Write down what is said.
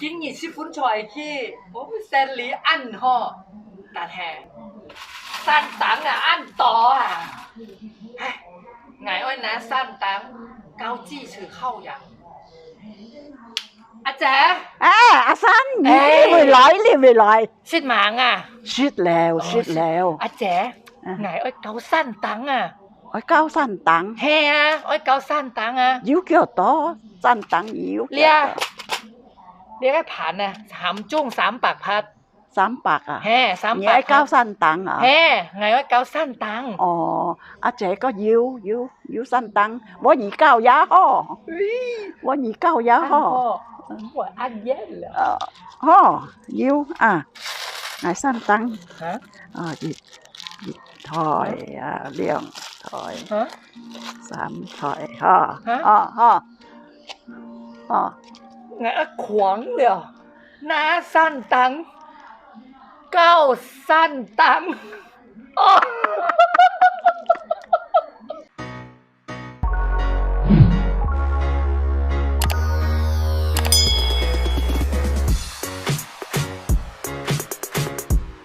กินยี่สิบปุ้นชอยขี้โอ้เซนหลีอันห่อตาแทนสั้นตังอะอันต่ออะไงอ้อยนะสั้นตังเกาจี้ถือเข้าอย่างอาจารย์เอออาสันนี่ไม่ร้อยเลยไม่ร้อยชิดหมางอะ ชิดแล้วชิดแล้วอาจารย์ไงนอ้อยเกาสั้นตังอะอ้อยเก้าสั้นตังเฮ้อะอ้อยเก้าสั้นตังอะยิ้วเกี่ยวต่อสั้นตังยิ้วเลีย เลียกผ่านนะสามจุ้งสามปากพัดสามปากอะแฮ่สามนี่ปากไอ้เก้าสั้นตังอะแฮ่ไงว่าเก้าสั้นตังอ๋ออาเจก็ยิ้วยิ้วยิ้วสั้นตังว่าหนีเก้ายาห่อว่าหนีเก้ายาห่อหัวอันเย็นเหรอเอ่อห่อยิ้วอะไหนสั้นตังฮะอ่าหยิบหยิบถอยอ่าเลี้ยงถอยฮะสามถอยห่อฮะห่อห่อห่อ ไงขวางเลยวหรอหน้าสั้นตังเก้าสั้นตังโอ้